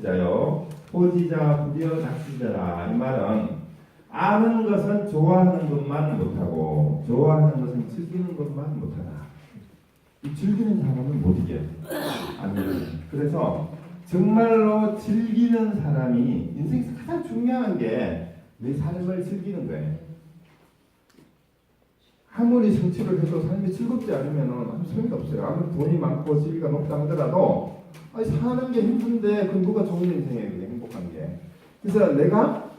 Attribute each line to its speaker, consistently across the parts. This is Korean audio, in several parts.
Speaker 1: 진짜요. 호지자 부디어 닥치자라 이 말은 아는 것은 좋아하는 것만 못하고 좋아하는 것은 즐기는 것만 못하다. 이 즐기는 사람은 못 이겨. 아니면 그래서 정말로 즐기는 사람이 인생에서 가장 중요한 게 내 삶을 즐기는 거예요. 아무리 성취를 해도 삶이 즐겁지 않으면 아무 소용이 없어요. 아무리 돈이 많고 지위가 높다 하더라도 아니, 사는 게 힘든데 그 누가 좋은 인생이에요, 행복한 게. 그래서 내가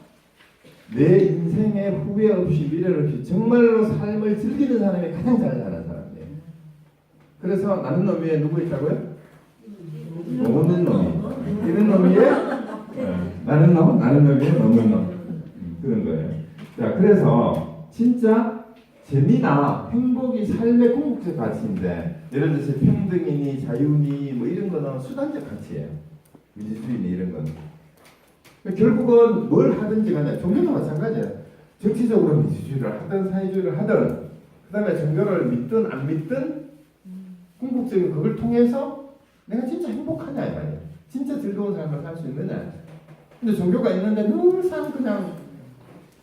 Speaker 1: 내 인생에 후회 없이 미래 없이 정말로 삶을 즐기는 사람이 가장 잘 사는 사람이에요. 그래서 나는 놈 위에 누구 있다고요? 노는 놈이. 이런 놈 위에 네. 나는 놈, 나는 놈 위에 노는 놈. 음, 그런 거예요. 자, 그래서 진짜 재미나 행복이 삶의 궁극적 가치인데 예를 들어서 평등이니 자유니 뭐 이런 거는 수단적 가치예요. 민주주의니 이런 건. 결국은 뭘 하든지 간에 종교도 마찬가지예요. 정치적으로 민주주의를 하든 사회주의를 하든 그 다음에 종교를 믿든 안 믿든 궁극적인 그걸 통해서 내가 진짜 행복하냐 이 말이에요. 진짜 즐거운 삶을 살 수 있느냐. 근데 종교가 있는데 늘상 그냥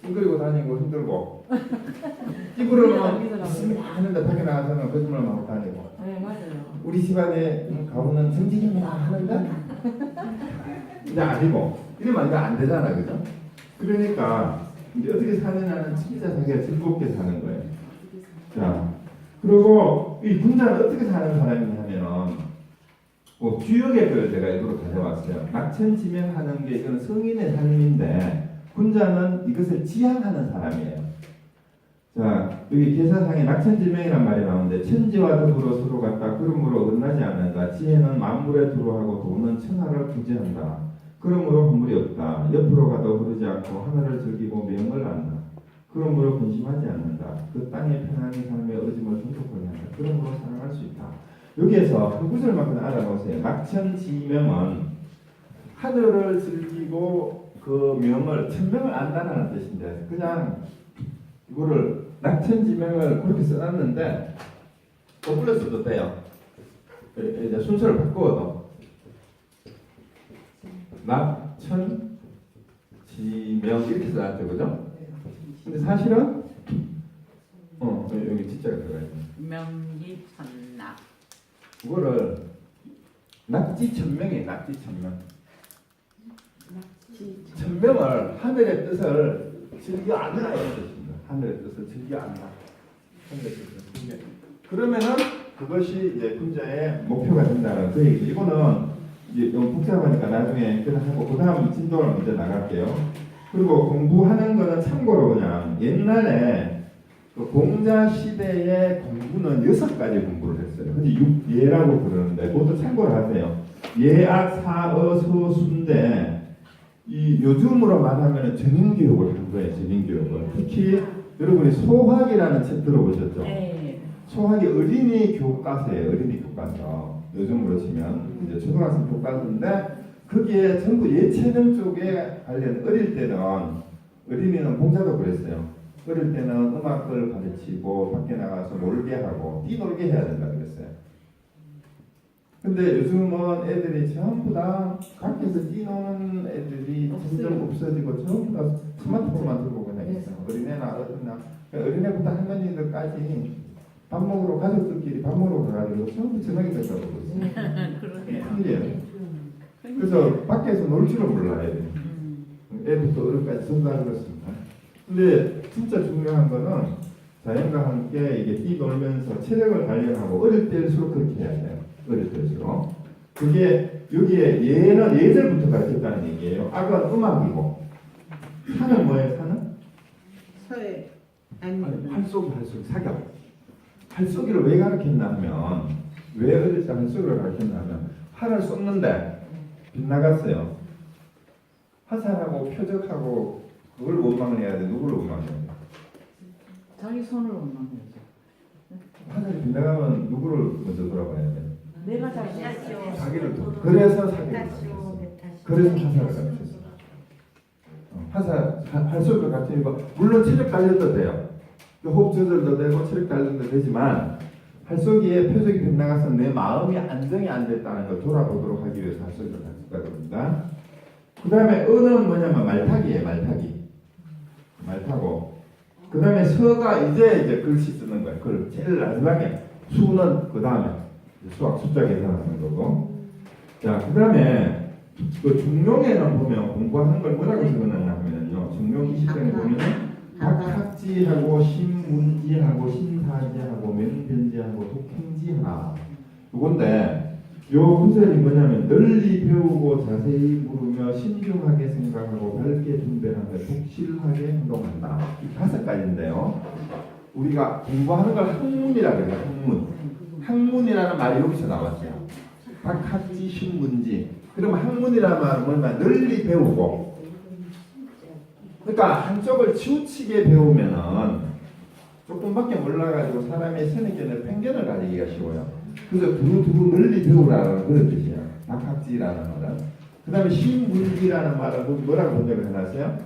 Speaker 1: 찡그리고 다니고 힘들고 찌그러면 있습니다 하는데 밖에 나가서는 거짓말만 하고 다니고
Speaker 2: 네 맞아요.
Speaker 1: 우리 집안의 가구는 정직입니다 하는데 이제 아니고 이러면 이거 안 되잖아 그죠? 그러니까 이제 어떻게 사느냐는 진짜 자기가 즐겁게 사는 거예요 자 그리고 이 군자는 어떻게 사는 사람이냐면 뭐 주요 계획을 제가 일부러 가져왔어요 낙천 지명하는 게 이건 성인의 삶인데 군자는 이것을 지향하는 사람이에요 자, 여기 계사상에 낙천지명이란 말이 나오는데 천지와 더불어 서로 같다. 그러므로 어긋나지 않는다. 지혜는 만물에 두루하고 도는 천하를 구제한다. 그러므로 허물이 없다. 옆으로 가도 흐르지 않고 하늘을 즐기고 명을 안다. 그러므로 근심하지 않는다. 그 땅의 편안히 삶의 어짐을 중독하게 한다. 그러므로 사랑할 수 있다. 여기에서 한 구절만 그냥 알아보세요. 낙천지명은 하늘을 즐기고 그 명을 천명을 안다는 뜻인데 그냥 이거를 낙천 지명을 그렇게 써놨는데 써도 돼요. 이제 순서를 바꿔도 낙천 지명 이렇게 써놨죠, 그죠? 근데 사실은 어 여기 진짜가 들어가 있네.
Speaker 2: 명기천낙.
Speaker 1: 그거를 낙지 천명이에요, 낙지 천명. 천명을 하늘의 뜻을 즐겨 안다 이런. 하늘의 뜻을 즐겨 안다. 하늘의 뜻을 즐겨. 그러면은 그것이 이제 군자의 목표가 된다는 그 얘기죠. 이거는 이제 좀 복잡하니까 나중에 끝하고 그 다음 진도를 먼저 나갈게요. 그리고 공부하는 거는 참고로 그냥 옛날에 그 공자 시대의 공부는 여섯 가지 공부를 했어요. 근데 육예라고 부르는데 그것도 참고를 하세요. 예악 사어 서순대 이 요즘으로 말하면 전인 교육을 한 거예요. 전인 교육을 특히 여러분이 소학이라는 책 들어보셨죠?
Speaker 2: 네.
Speaker 1: 소학이 어린이 교과서예요. 어린이 교과서. 요즘으로 치면 이제 초등학생 교과서인데 거기에 전부 예체능 쪽에 관련 어릴 때는 어린이는 공자도 그랬어요. 어릴 때는 음악을 가르치고 밖에 나가서 놀게 하고 뛰놀게 해야 된다 그랬어요. 근데 요즘은 애들이 전부 다 밖에서 뛰노는 애들이 점점 없어지고 전부 다 스마트폰만 들고 있어요. 어린애나 어린나 어린애부터 할머니들까지 밥 먹으러 가족들끼리 밥 먹으러 가가지고 전부 전화기 됐다고.
Speaker 2: 그러게요.
Speaker 1: 큰일이에요. 그래서 밖에서 놀 줄은 몰라요. 애부터 어른까지 전부 다 그렇습니다. 근데 진짜 중요한 거는 자연과 함께 이게 뛰놀면서 체력을 단련하고 어릴 때일수록 그렇게 해야 돼요. 어릴 때일수록. 그게 여기에 예는 예절부터 가르쳤다는 얘기예요. 악은 음악이고 산은 뭐예요? 산은?
Speaker 3: 서해
Speaker 1: 아니,
Speaker 3: 아니
Speaker 1: 활쏘기 활쏘기 사격. 활쏘기를 왜 가르쳤나 하면 왜 어릴 때 활쏘기를 가르쳤나 하면 활을 쏘는데 빗나갔어요. 화살하고 표적하고 그걸 원망을 해야 돼. 누구를 원망해야 돼?
Speaker 2: 자기 손을 원망해야죠.
Speaker 1: 화살이 빗나가면 누구를 먼저 돌아봐야 돼?
Speaker 2: 내가 자기
Speaker 1: 자기를 도 그래서 가르쳤어. 그래서 화살을 가르쳤 화- 활쏘기를 가르치니까 물론 체력 단련도 돼요. 호흡 조절도 되고 체력 단련도 되지만 활쏘기에 표적이 빗나가서 내 마음이 안정이 안 됐다는 걸 돌아보도록 하기 위해서 활쏘기를 가르쳤다 그럽니다. 그 다음에 은은 뭐냐면 말타기예요, 말타기. 말타고. 그 다음에 서가 이제 이제 글씨 쓰는 거예요. 글 제일 마지막에 수는 그 다음에 수학 숫자 계산하는 거고. 자, 그 다음에 그 중용에는 보면 공부하는 걸 뭐라고 적어놨냐면요. 중용 20장에 보면은 각학지하고 신문지하고 신사지하고 명변지하고 독행지하나 요건데 요 구절이 뭐냐면 널리 배우고 자세히 물으며 신중하게 생각하고 밝게 분별하며 독실하게 행동한다. 이 다섯 가지인데요. 우리가 공부하는 걸 학문이라 그래요 학문. 학문이라는 말이 여기서 나왔어요. 각학지 신문지 그러면 학문이라는 말은 뭐냐면 널리 배우고 그러니까 한쪽을 치우치게 배우면은 조금밖에 몰라가지고 사람의 선입견을 편견을 가지기가 쉬워요. 그래서 두루두루 널리 배우라는 그런 뜻이에요. 낙학지라는 말은. 그 다음에 신문지라는 말은 뭐- 뭐라고 번역을 해놨어요?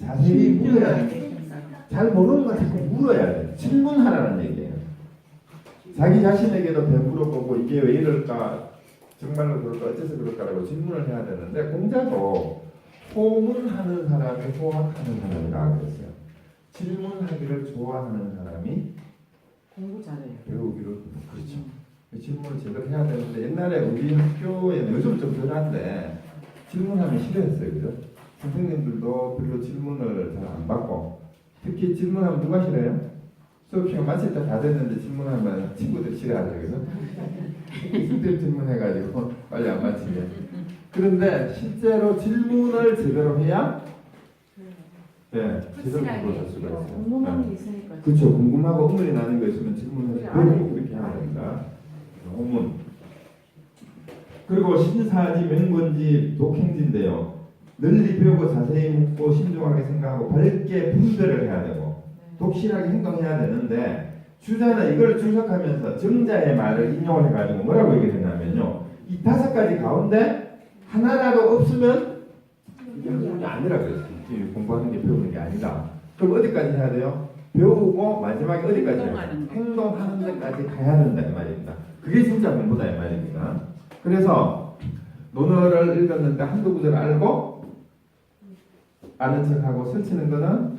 Speaker 1: 자세히 물어야 돼. 잘 모르는 거 자꾸 물어야 돼. 질문하라는 얘기예요. 자기 자신에게도 되물어보고 이게 왜 이럴까? 정말로 그럴까? 어째서 그럴까라고 질문을 해야 되는데 공자도 호문하는 사람이 호학하는 사람이라고 그랬어요. 질문하기를 좋아하는 사람이
Speaker 2: 공부 잘해요.
Speaker 1: 배우기를 그렇죠. 질문을 제대로 해야 되는데 옛날에 우리 학교에는 요즘 좀 덜한데 질문하면 싫어했어요, 그죠? 선생님들도 별로 질문을 잘 안 받고 특히 질문하면 누가 싫어해요? 수업 시간 마칠 때 다 됐는데 질문하면 친구들 싫어하죠, 그죠? 쓸데없는 질문해가지고 빨리 안 마치게. 그런데 실제로 질문을 제대로 해야 네, 제대로 할 수가 있어요. 네.
Speaker 2: 궁금한 게 있으니까.
Speaker 1: 그렇죠. 궁금하고 의문이 나는 거 있으면 질문을
Speaker 2: 그래.
Speaker 1: 그렇게 해야 된다. 호문. 그리고 신사지, 맹건지, 독행지인데요. 널리 배우고 자세히 묻고 신중하게 생각하고 밝게 분별을 해야 되고 독실하게 행동해야 되는데 주자는 이걸 주석하면서 정자의 말을 인용을 해가지고 뭐라고 얘기했냐면요. 이 다섯 가지 가운데 하나라도 없으면 이게 학문이 아니라 그랬어요. 이 공부하는 게 배우는 게 아니다. 그럼 어디까지 해야 돼요? 배우고 마지막에 어디까지 해야 돼요?
Speaker 2: 행동하는
Speaker 1: 데까지 가야 된다 이 말입니다. 그게 진짜 공부다 이 말입니다. 그래서 논어를 읽었는데 한두 구절 알고 아는 척하고 설치는 거는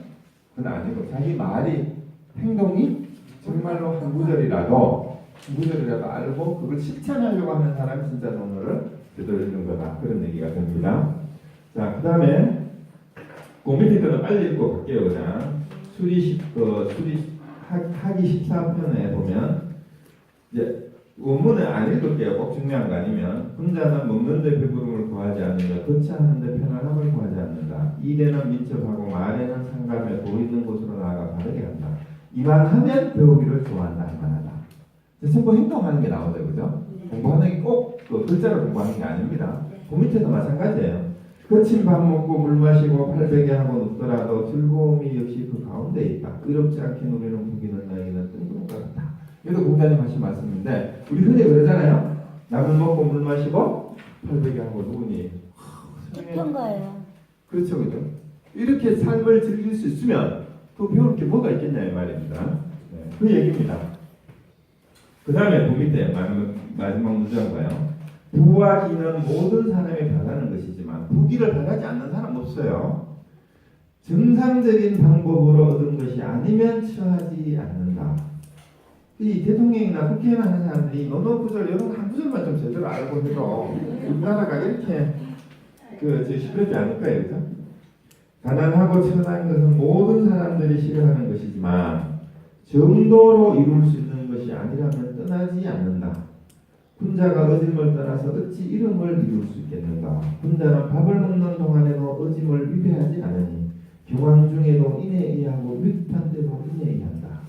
Speaker 1: 아니고 자기 말이 행동이 정말로 한 구절이라도 한 구절이라도 알고 그걸 실천하려고 하는 사람이 진짜 제대로 읽는 거다 그런 얘기가 됩니다. 자, 그 다음에 그 밑에 거는 빨리 읽고 갈게요, 그냥. 수리 10, 그, 수리 학, 하기 14편에 보면, 이제, 원문을 안 읽을 게요. 꼭 중요한 거 아니면. 혼자는 먹는 데 배부름을 구하지 않으며, 거처하는 데 편안함을 구하지 않는다. 일에는 민첩하고, 말에는 상감해 보이는 곳으로 나아가 바르게 한다. 이말 하면 배우기를 좋아한다. 할 만하다. 전부 행동하는 게 나오죠, 그죠? 공부하는 게 꼭 그 글자로 공부하는 게 아닙니다. 그 밑에도 마찬가지예요. 거친 밥 먹고 물 마시고 팔베개 하고 눕더라도 즐거움이 역시 그 가운데 있다. 의롭지 않게 누리는 부기는 나에게 이것도 공자님 하신 말씀인데 우리 흔히 그러잖아요. 나물 먹고 물 마시고 팔베개 하고 누우니
Speaker 3: 예쁜 거예요.
Speaker 1: 그렇죠, 그죠? 이렇게 삶을 즐길 수 있으면 또 배울 게 뭐가 있겠냐 이 말입니다. 네, 그 얘기입니다. 그 다음에 그 밑에 마지막, 마지막 문장 봐요. 부와 기는 모든 사람이 바라는 것이지만 부기를 바라지 않는 사람 없어요. 정상적인 방법으로 얻은 것이 아니면 처하지 않는다. 이 대통령이나 국회의원 하는 사람들이 논어 구절 이런 한 구절만 좀 제대로 알고 해도 우리나라가 이렇게 그저 시끄럽지 않을 거예요, 그죠? 가난하고 천한 것은 모든 사람들이 싫어하는 것이지만 정도로 이룰 수 있는 것이 아니라면 떠나지 않는다. 군자가 어짐을 떠나서 어찌 이름을 이룰 수 있겠는가? 군자는 밥을 먹는 동안에도 어짐을 위배하지 않으니 경황 중에도 인에 의하고 위탄 데도 인에 의한다.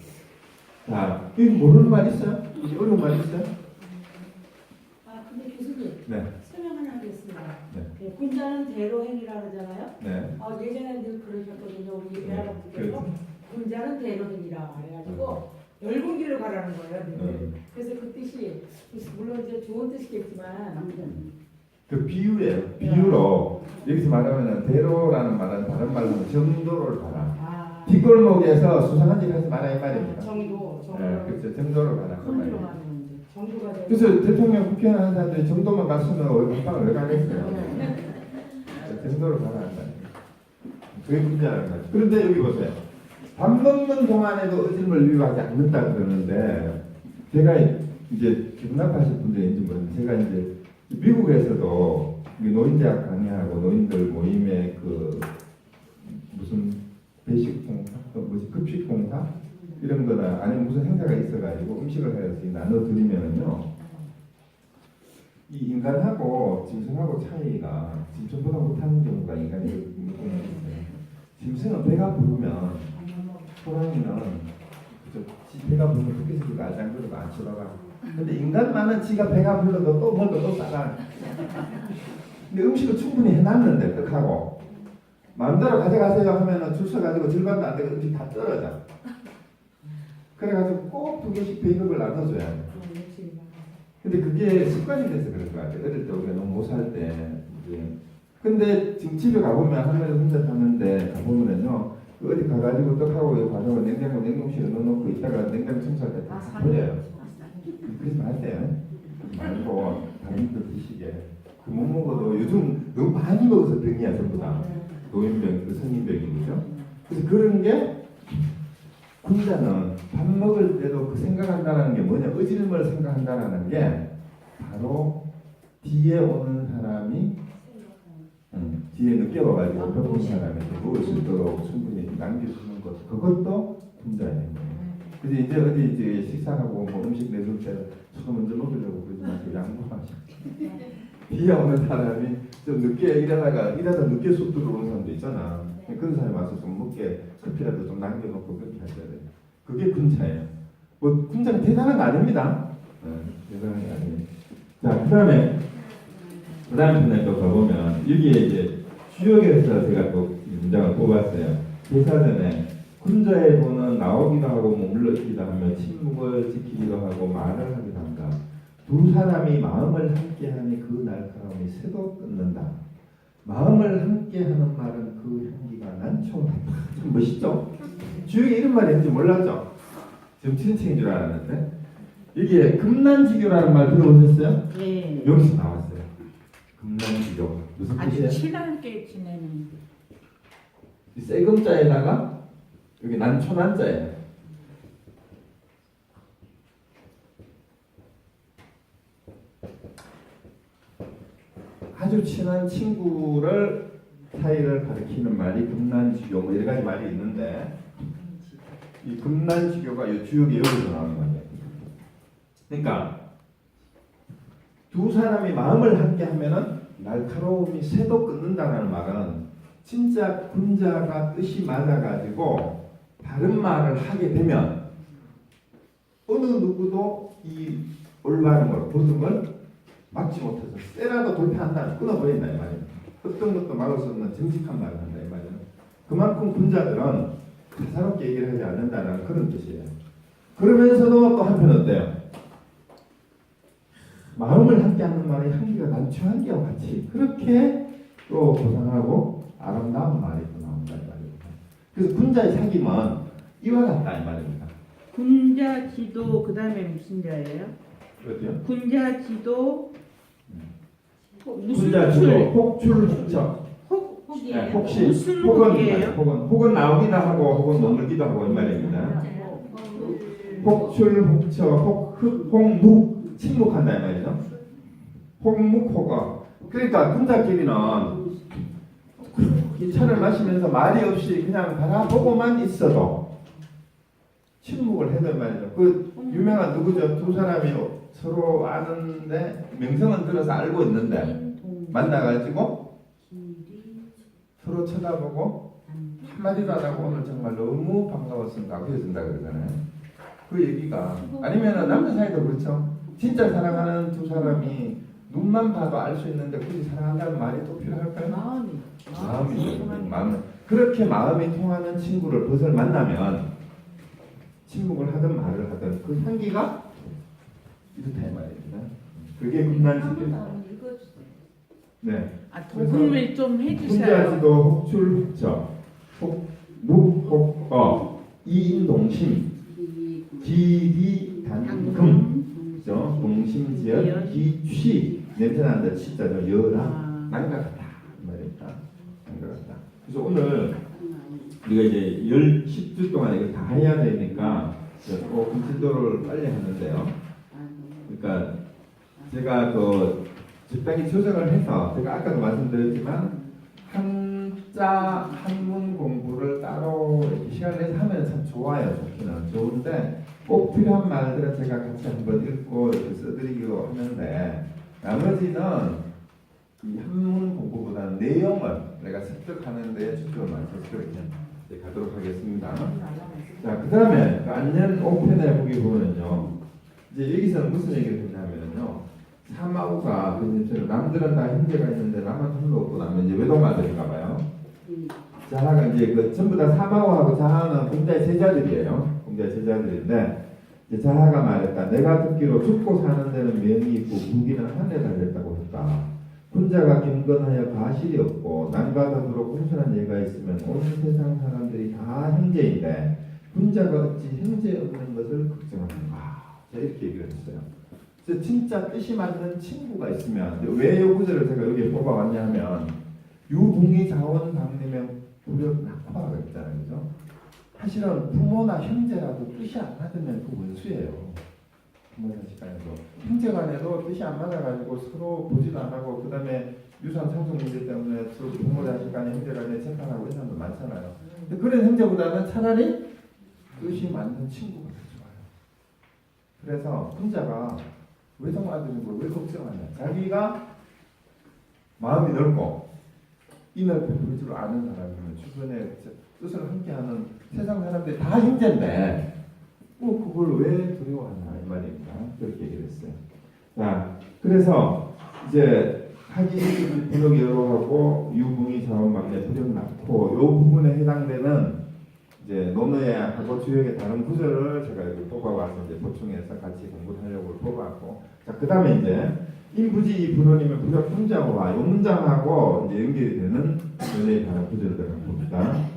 Speaker 1: 자, 이 모르는 말 있어요? 이 어려운 말 있어요?
Speaker 3: 아 근데 교수님
Speaker 1: 네,
Speaker 3: 설명 하나 하겠습니다.
Speaker 1: 네.
Speaker 3: 네, 군자는 대로행이라 그러잖아요.
Speaker 1: 네.
Speaker 3: 어, 예전에 늘 그러셨거든요. 우리
Speaker 1: 네,
Speaker 3: 외할아버지께서 군자는 대로행이라 그래가지고 넓은 길로 가라는 거예요. 늘.
Speaker 1: 음,
Speaker 3: 그래서 그 뜻이 물론 이제 좋은 뜻이겠지만
Speaker 1: 그 비유예요. 비유로 여기서 말하면 대로라는 말은 다른 말로 정도를 봐라.
Speaker 3: 아
Speaker 1: 뒷골목에서 수상한 일 하지 마라 이 말입니다.
Speaker 3: 정도 정도
Speaker 1: 네, 그렇죠. 정도를 봐라
Speaker 2: 그큰
Speaker 1: 말이에요.
Speaker 2: 가는.
Speaker 3: 정도가 되고
Speaker 1: 그래서 대통령 국회의원 사람들이 정도만 갔으면 왜 국방을 왜 가겠어요?
Speaker 3: 네.
Speaker 1: 정도로 가라앉아. 그게 문제라는 거죠. 그런데 여기 보세요. 밥 먹는 동안에도 어질을 위로하지 않는다 그러는데 제가 이제 기분 나빠하실 분들인지 모르는데 제가 이제 미국에서도 이 노인대학 강의하고 노인들 모임에 그 무슨 배식 공사, 또 뭐지? 급식 공사? 이런 거나 아니면 무슨 행사가 있어가지고 음식을 해서 나눠 드리면은요 이 인간하고 짐승하고 차이가 짐승보다 못하는 경우가 인간이 짐승은 배가 부르면 호랑이는 지 배가 부르면 그렇게 새끼가 알짱거리고 안 쳐다봐 근데 인간만은 지가 배가 불러도 또 먹고 또 싸가 근데 음식을 충분히 해놨는데 떡하고 마음대로 가져가세요 하면은 줄 서가지고 절반도 안 되고 음식 다 떨어져 그래가지고 꼭 두 개씩 배급을 나눠줘야 돼 근데 그게 습관이 돼서 그런 것 같아요. 어릴 때 우리가 너무 못 살 때. 이제. 근데 지금 집에 가보면 할머니 혼자 사는데 가보면은요. 그 어디 가가지고 떡하고 가져가 냉장고 냉동실에 넣어놓고 있다가 냉장고 청소할 때다 버려요. 그러지 마세요. 말고 다른 거 드시게. 그 못 먹어도 요즘 너무 많이 먹어서 병이야 전부 다. 노인병, 그 성인병이죠. 그래서 그런 게 군자는 밥 먹을 때도 그 생각한다는 게 뭐냐? 의질을 생각한다는 게 바로 뒤에 오는 사람이 음, 뒤에 늦게 와가지고 배고픈 사람에게 먹을 수 있도록 충분히 남겨주는 것. 그것도 군자예요. 그래서 이제 어디 이제 식사하고 뭐 음식 내줄 때 저도 먼저 먹으려고 그러지 마시고 양보하시고 뒤에 오는 사람이 좀 늦게 일하다가 일하다 늦게 속 들어오는 사람도 있잖아. 그런 사람이 와서 좀 먹게 커피라도 좀 남겨놓고 그렇게 하셔야 돼요. 그게 군자예요. 뭐 군자가 대단한 거 아닙니다. 네, 대단한 게 아니에요. 자, 그다음에 그다음 편에 또 가보면 여기에 이제 주역에서 제가 또 문장을 뽑았어요. 대사전에 군자의 도는 나오기도 하고 머물러기도 하며 침묵을 지키기도 하고 말을 하기도. 두 사람이 마음을 함께하니 그 날카로움이 새도 끊는다. 마음을 함께하는 말은 그 향기가 난초하다. 좀 멋있죠? 주역에 이런 말이 있는지 몰랐죠? 지금 친친인 줄 알았는데 이게 금난지교라는 말 들어보셨어요?
Speaker 2: 예.
Speaker 1: 여기서 나왔어요. 금난지교 무슨
Speaker 2: 아주
Speaker 1: 뜻이에요?
Speaker 2: 친하게 지내는.
Speaker 1: 이 세금자에다가 여기 난초난자예요. 아주 친한 친구를 사이를 가리키는 말이 금난지교 뭐 여러 가지 말이 있는데 이 금난지교가 이 주역이 여기서 나오는 거예요. 그러니까 두 사람이 마음을 함께 하면은 날카로움이 새도 끊는다는 말은 진짜 군자가 뜻이 맞아가지고 다른 말을 하게 되면 어느 누구도 이 올바른 걸 보듬을 막지 못해서 쎄라도 돌파한다 끊어버린다 이 말이에요. 어떤 것도 막을 수 없는 정직한 말을 한다 이 말이에요. 그만큼 군자들은 가사롭게 얘기를 하지 않는다는 그런 뜻이에요. 그러면서도 또 한편 어때요? 마음을 함께 하는 말의 향기가 난초향기와 같이 그렇게 또 고상하고 아름다운 말이 또 나온다 이 말입니다. 그래서 군자의 사귐은 이와 같다 이 말입니다.
Speaker 4: 군자 지도 그 다음에 무슨 자예요?
Speaker 1: 그렇죠?
Speaker 4: 군자 지도 무슨 출?
Speaker 1: 혹출 혹적
Speaker 4: 혹
Speaker 1: 네, 혹시
Speaker 4: 무슨
Speaker 1: 혹은
Speaker 4: 혹이에요?
Speaker 1: 혹은 혹은 나오기도 하고 혹은 머물기도 하고 이 말입니다. 혹출 혹처 혹흑 혹묵 침묵한다 이 말이죠. 혹묵 혹어 그러니까 군자끼리는 이 차를 마시면서 말이 없이 그냥 바라보고만 있어도 침묵을 해도 말이죠. 그 유명한 누구죠? 두 사람이 서로 아는데 명성은 들어서 알고 있는데 만나가지고 서로 쳐다보고 한마디도 안 하고 오늘 정말 너무 반가웠습니다. 헤어진다 그러잖아요. 그 얘기가 아니면은 남녀 사이도 그렇죠. 진짜 사랑하는 두 사람이 눈만 봐도 알 수 있는데 굳이 사랑한다는 말이 또 필요할까요?
Speaker 2: 마음이.
Speaker 1: 마음이 마음 그렇게 마음이 통하는 친구를 벗을 만나면 침묵을 하든 말을 하든 그 향기가 이렇다 이 말입니다. 그게 군난지입니다. 네.
Speaker 4: 아 도움을 좀 해주세요.
Speaker 1: 혼자지도 혹출 혹적 혹묵혹어 이인동심 기기 단금 그죠? 동심지연 기취 냄새 난다 치자죠 여랑
Speaker 4: 아,
Speaker 1: 난가 같다 이 말입니다. 그래서 오늘 우리가 이제 열 10주 동안 이거 다 해야 되니까 어, 진도를 빨리 하는데요. 그러니까 제가 그 적당히 조정을 해서 제가 아까도 말씀드렸지만 한자 한문 공부를 따로 이렇게 시간을 내서 하면 참 좋아요. 좋기는 좋은데 꼭 필요한 말들은 제가 같이 한번 읽고 이렇게 써드리기로 하는데 나머지는 이 한문 공부보다는 내용을 내가 습득하는 데 초점을 맞춰서 이제 가도록 하겠습니다. 자, 그 다음에 안년 5편에 보기 보면요. 이제 여기서는 무슨 얘기를 했냐면요. 사마우가 그처럼 남들은 다 형제가 있는데 나만 별로 없고 나면 이제 외동아들인가 봐요. 자하가 이제 그 전부 다 사마우하고 자하는 공자의 제자들이에요. 공자의 제자들인데 이제 자하가 말했다. 내가 듣기로 죽고 사는 데는 명이 있고 무기는 하늘에 달렸다고 했다. 혼자가 경건하여 가실이 없고 남과 더불어 공손한 예가 있으면 온 세상 사람들이 다 형제인데 혼자가 어찌 형제 없는 것을 걱정하는가 자, 이렇게 얘기를 했어요. 그래서 진짜 뜻이 맞는 친구가 있으면 왜이 구절을 제가 여기에 뽑아왔냐 하면 유붕이 자원 방내면 불역 낙화가 있잖아요. 그죠? 사실은 부모나 형제라도 뜻이 안 맞으면 그 원수예요. 부모 자식 간에도 형제 간에도 뜻이 안 맞아가지고 서로 보지도 안 하고 그 다음에 유산 상속 문제 때문에 부모 자식 간에 형제 간에 재판하고 이런 사람도 많잖아요. 그런 형제보다는 차라리 뜻이 맞는 친구가. 그래서 혼자가 외동 아들인 걸왜 걱정하냐? 자기가 마음이 넓고 인을 베풀 줄 아는 사람이면 주변에 뜻을 함께하는 세상 사람들이 다 형제인데 뭐 그걸 왜 두려워하나 이 말입니다. 그렇게 얘기를 했어요. 자, 그래서 이제 하기 부력 여로하고 유붕이 자원 막내 부력 낳고 요 부분에 해당되는 이제 논어하고 주역의 다른 구절을 제가 여기 뽑아와서 이제 보충해서 같이 공부를 하려고 뽑아왔고 자 그다음에 이제 인부지 이 불원이면 부적 이 문장하고 이제 연결이 되는 논어의 다른 구절을 한번 봅니다.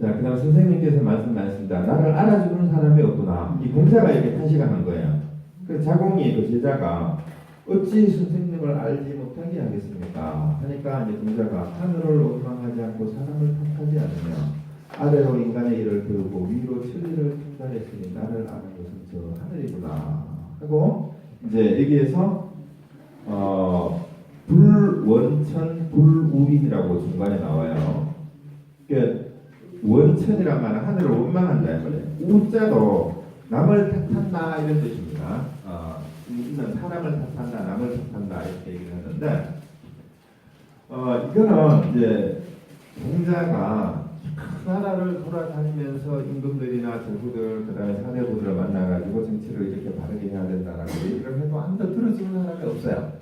Speaker 1: 자 그 다음 선생님께서 말씀하셨습니다. 나를 알아주는 사람이 없구나. 이 공자가 이렇게 탄식을 한 거예요. 그 자공이 그 제자가 어찌 선생님을 알지 못하게 하겠습니까? 하니까 이제 공자가 하늘을 원망하지 않고 사람을 탓하지 않으며 아래로 인간의 일을 배우고 위로 천리를 통달했으니 나를 아는 것은 저 하늘이구나 하고 이제 여기에서 어 불원천 불우인이라고 중간에 나와요. 그 원천이란 말은 하늘을 원망한다 이 말이에요. 우자도 남을 탓한다 이런 뜻입니다. 어, 이는 사람을 탓한다, 남을 탓한다 이렇게 얘기를 하는데 어, 이거는 이제 공자가 큰 나라를 돌아다니면서 임금들이나 제후들 그다음에 사대부들을 만나가지고 정치를 이렇게 바르게 해야 된다라고 얘기를 해도 아무도 들어주는 사람이 없어요.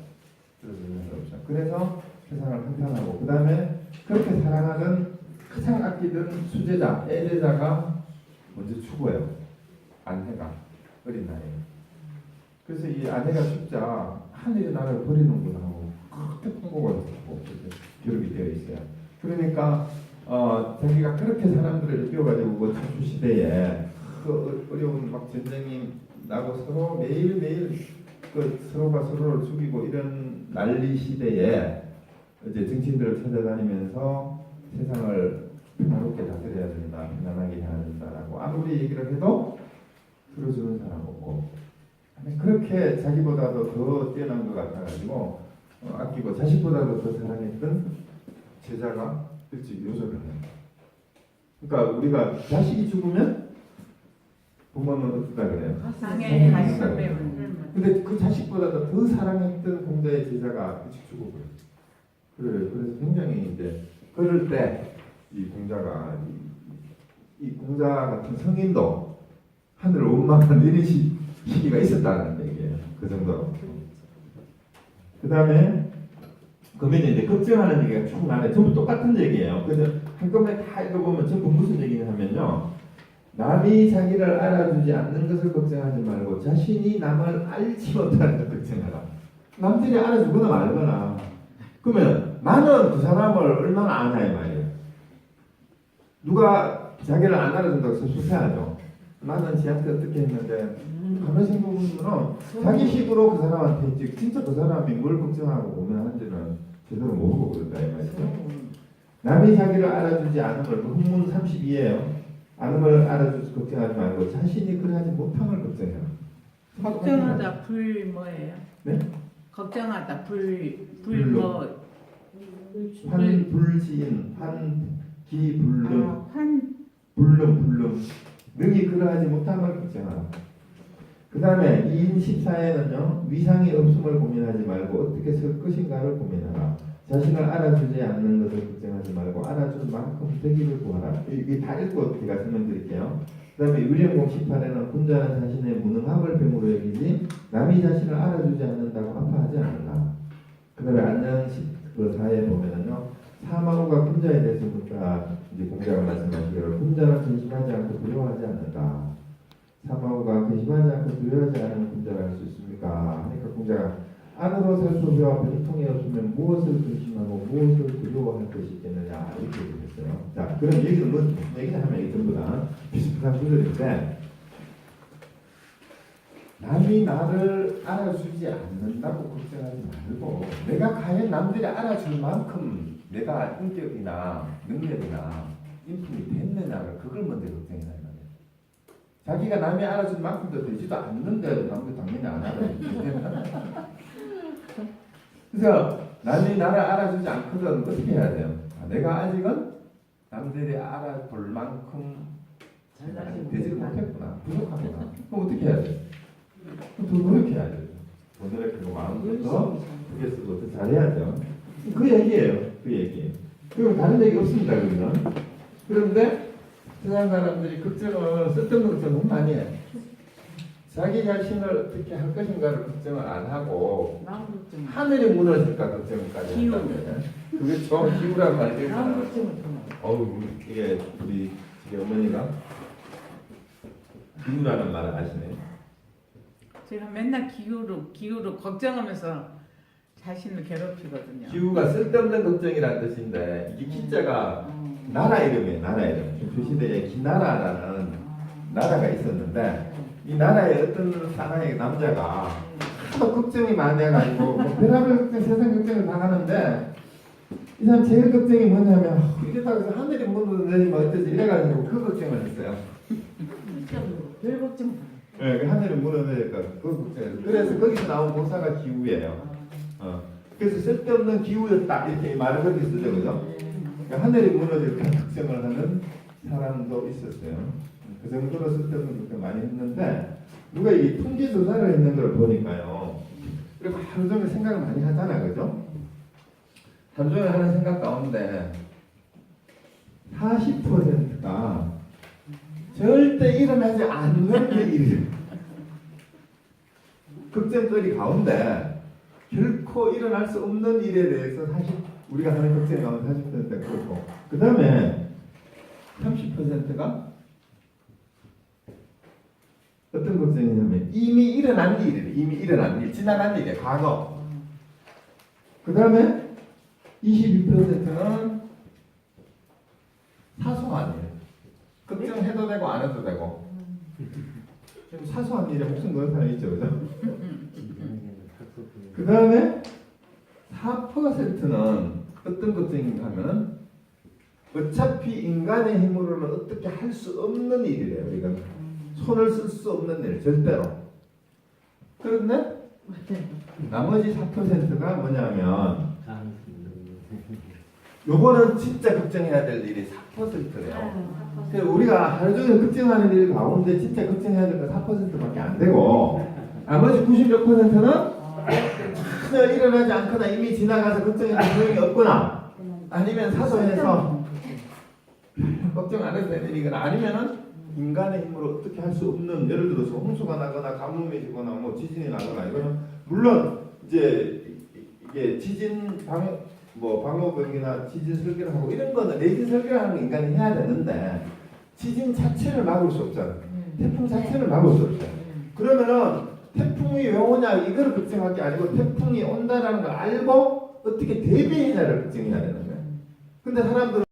Speaker 1: 들어주는 사람이 없어요. 그래서 세상을 한탄하고 그다음에 그렇게 사랑하던 가장 아끼던 수제자, 애제자가 먼저 죽어요. 안해가 어린 나이에. 그래서 이 아내가 죽자 하늘이 나를 버리는구나 하고 그렇게 이렇게 기록이 되어 있어요. 그러니까 어, 자기가 그렇게 사람들을 이겨가지고 그 자주 시대에 그 어- 어려운 막 전쟁이 나고 서로 매일 매일 그 서로가 서로를 죽이고 이런 난리 시대에 이제 정치인들을 찾아다니면서 세상을 평화롭게 다스려야 된다, 편안하게 해야 된다라고 아무리 얘기를 해도 들어주는 사람 없고 그렇게 자기보다도 더 뛰어난 것 같아가지고 어, 아끼고 자식보다도 더 사랑했던 제자가 일찍 요절을 해요. 그러니까 우리가 자식이 죽으면 부모는 어떻다 그래요?
Speaker 4: 상해
Speaker 1: 가시
Speaker 4: 가시
Speaker 1: 빼면.
Speaker 4: 빼면
Speaker 1: 근데 그 자식보다도 더 사랑했던 공자의 제자가 일찍 죽어버려요. 그래요. 그래서 굉장히 이제 그럴 때 이 공자가 이, 이 공자 같은 성인도 하늘을 원망하는 이런 시, 시기가 있었다는 얘기예요. 그 정도로. 그 다음에 그러면 이제 걱정하는 얘기가 쭉 나네. 전부 똑같은 얘기예요. 그래서 한꺼번에 다 읽어보면 전부 무슨 얘기냐면요. 남이 자기를 알아주지 않는 것을 걱정하지 말고 자신이 남을 알지 못하는 것을 걱정하라. 남들이 알아주거나 말거나. 그러면 나는 그 사람을 얼마나 아냐 이 말이에요. 누가 자기를 안 알아준다고 해서 수세하죠. 나는 지한테 어떻게 했는데 가만히 보면은 자기 식으로 그 사람한테 이제 진짜 그 사람이 뭘 걱정하고 고민하는지는 제대로 모르고 그런다 이 말이죠. 남이 자기를 알아주지 않음을 그 훈문 32예요. 않음을 알아주지 걱정하지 말고 자신이 그러하지 못함을 걱정해요.
Speaker 4: 걱정하다 불 뭐예요?
Speaker 1: 네?
Speaker 4: 걱정하다 불불. 뭐?
Speaker 1: 환불지인 환기불능
Speaker 4: 아, 환
Speaker 1: 불능 불능 능히 그러하지 못함을 걱정하라. 그 다음에 2인 14에는요 위상이 없음을 고민하지 말고 어떻게 설 것인가를 고민하라. 자신을 알아주지 않는 것을 걱정하지 말고 알아줄 만큼 되기를 구하라. 이게 다 읽고 제가 설명드릴게요. 그 다음에 유령공 18에는 군자는 자신의 무능함을 병으로 여기지 남이 자신을 알아주지 않는다고 아파하지 않는다. 그 다음에 안녕 그 4에 보면은요 사망과 군자에 대해서 묻다 이제 공자가 말씀하시기를 군자는 근심하지 않고 두려워하지 않는다. 사마우가 근심하지 않고 두려워하지 않는 군자가 할수 있습니까? 하니까 공자가 안으로 살수 배와 병통이 없으면 무엇을 근심하고 무엇을 두려워할 것이 있겠느냐 이렇게 얘기했어요. 자 그럼 뭐 무슨 얘기를 하면 이게 전부 다 비슷한 구절인데 남이 나를 알아주지 않는다고 걱정하지 말고 내가 과연 남들이 알아줄 만큼 내가 인격이나 능력이나 인품이 됐느냐를 그걸 먼저 걱정해야 말이에요. 자기가 남이 알아줄 만큼도 되지도 않는데 남들 당연히 안 알아주지. 그래서 남이 나를 알아주지 않거든 어떻게 해야 돼요? 아, 내가 아직은 남들이 알아볼 만큼
Speaker 2: 잘나지
Speaker 1: 되지
Speaker 2: 못했다.
Speaker 1: 못했구나 부족하구나 그럼 어떻게 해야 돼? 그럼 더 노력해야 돼 오늘의 그 마음부터 그게 쓰고 더 잘해야죠 그 얘기예요 그 얘기 그럼 다른 얘기 없습니다 여기는 그런데 세상 사람들이 걱정을 쓸데없는 걱정 너무 많이 해 자기 자신을 어떻게 할 것인가를 걱정을 안 하고. 하늘이 무너질까 걱정까지. 한다면 그게 저 기우란 말이
Speaker 2: 마음
Speaker 1: 되잖아요
Speaker 2: 걱정을 좀 하고.
Speaker 1: 어우 이게 우리 집에 어머니가 기우라는 말을 아시네.
Speaker 4: 제가 맨날 기후로 기후로 걱정하면서 자신을 괴롭히거든요.
Speaker 1: 기우가 쓸데없는 걱정이라는 뜻인데 이게 기자가
Speaker 4: 어.
Speaker 1: 나라 이름이에요. 나라 이름. 조시대에 기나라라는 나라가 있었는데 이 나라에 어떤 사나이 남자가 하도 걱정이 많아가지고 뭐 별하별 걱정, 세상 걱정을 다 하는데 이 사람 제일 걱정이 뭐냐면 아, 이러다가 해서 하늘이 무너지면 어쩌지 이래가지고 그 걱정을 했어요.
Speaker 2: 별 걱정.
Speaker 1: 네, 그 하늘이 무너지니까 그 했어요. 그래서 거기서 나온 모사가 기우예요. 어. 그래서 쓸데없는 기우였다 이렇게 말을 그렇게 쓰죠, 그죠? 그러니까 하늘이 무너질까 걱정을 하는 사람도 있었어요. 그 정도로 쓸데없는 걱정 많이 했는데 누가 이 통계 조사를 했는 걸 보니까요. 그리고 하루 종일 생각을 많이 하잖아, 그죠? 하루 종일 하는 생각 가운데 40%가 절대 일어나지 않는 게 일이에요. 걱정거리 가운데 결코 일어날 수 없는 일에 대해서 사실 우리가 하는 걱정이 나오면 40%가 그렇고 그 다음에 30%가 어떤 걱정이냐면 이미 일어난 일이래 이미 일어난 일 지나간 일이야 과거. 그 다음에 22%는 사소한 일. 걱정해도 되고 안 해도 되고. 좀 사소한 일에 목숨 거는 사람 있죠 그죠? 그 다음에 4%는 어떤 걱정인가 하면은 어차피 인간의 힘으로는 어떻게 할 수 없는 일이래요. 이건 손을 쓸 수 없는 일 절대로. 그런데 나머지 4%가 뭐냐면 요거는 진짜 걱정해야 될 일이 4%래요. 그래서 우리가 하루 종일 걱정하는 일 가운데 진짜 걱정해야 될 건 4%밖에 안 되고 나머지 90몇 퍼센트는 전혀 일어나지 않거나 이미 지나가서 걱정해도 소용이 없거나 아니면 사소해서 걱정 안 해도 되는 일이거나 아니면은 인간의 힘으로 어떻게 할 수 없는 예를 들어서 홍수가 나거나 가뭄이 지거나 뭐 지진이 나거나 이거는 물론 이제 이- 이게 지진 방 뭐 방어벽이나 지진 설계를 하고 이런 거는 내진 설계를 하는 거 인간이 해야 되는데 지진 자체를 막을 수 없잖아. 태풍 자체를 막을 수 없잖아. 그러면은 태풍이 왜 오냐 이걸 걱정할 게 아니고 태풍이 온다라는 걸 알고 어떻게 대비해야를 걱정해야 되는 거야. 근데 사람들은